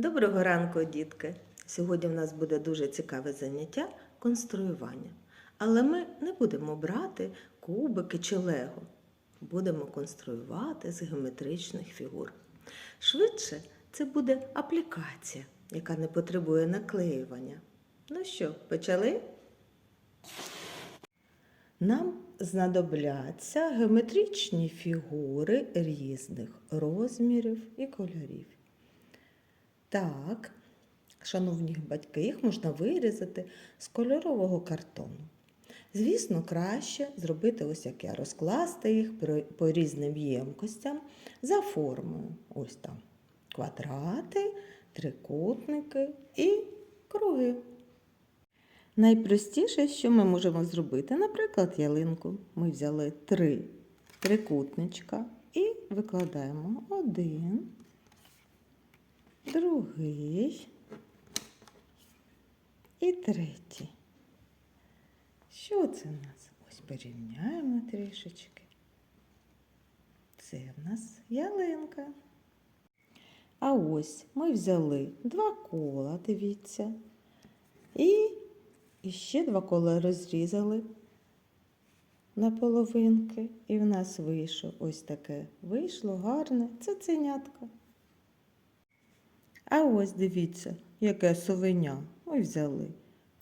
Доброго ранку, дітки! Сьогодні в нас буде дуже цікаве заняття конструювання. Але ми не будемо брати кубики чи лего. Будемо конструювати з геометричних фігур. Швидше це буде аплікація, яка не потребує наклеювання. Ну що, почали? Нам знадобляться геометричні фігури різних розмірів і кольорів. Так, шановні батьки, їх можна вирізати з кольорового картону. Звісно, краще зробити ось як я, розкласти їх по різним ємкостям за формою. Ось там квадрати, трикутники і круги. Найпростіше, що ми можемо зробити, наприклад, ялинку. Ми взяли три трикутничка і викладаємо один, другий і третій. Що це в нас? Ось порівняємо трішечки. Це в нас ялинка. А ось ми взяли два кола, дивіться, і ще два кола розрізали на половинки. І в нас вийшло ось таке вийшло гарне цуценятко. А ось дивіться, яке совеня. Ми взяли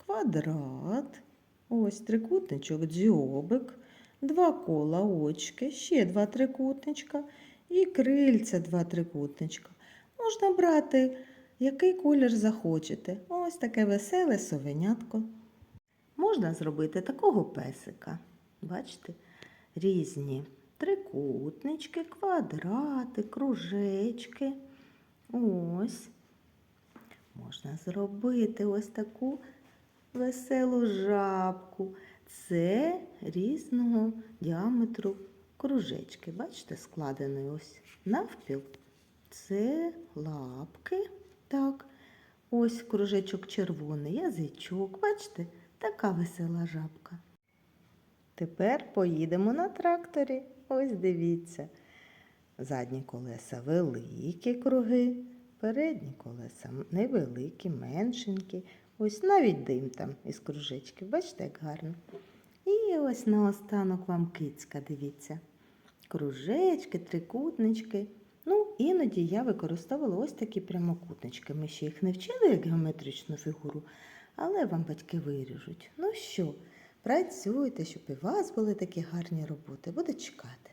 квадрат, ось трикутничок, дзьобик, два кола очки, ще два трикутничка і крильця два трикутничка. Можна брати який колір захочете. Ось таке веселе совенятко. Можна зробити такого песика. Бачите? Різні трикутнички, квадрати, кружечки. Ось. Можна зробити ось таку веселу жабку. Це різного діаметру кружечки. Бачите, складений ось навпіл. Це лапки. Так, ось кружечок червоний, язичок. Бачите, така весела жабка. Тепер поїдемо на тракторі. Ось дивіться. Задні колеса великі круги, передні колеса невеликі, меншенькі. Ось навіть дим там із кружечків. Бачите, як гарно. І ось наостанок вам кицька, дивіться. Кружечки, трикутнички. Ну, іноді я використовувала ось такі прямокутнички. Ми ще їх не вчили як геометричну фігуру, але вам батьки виріжуть. Ну що, працюйте, щоб і у вас були такі гарні роботи. Буду чекати.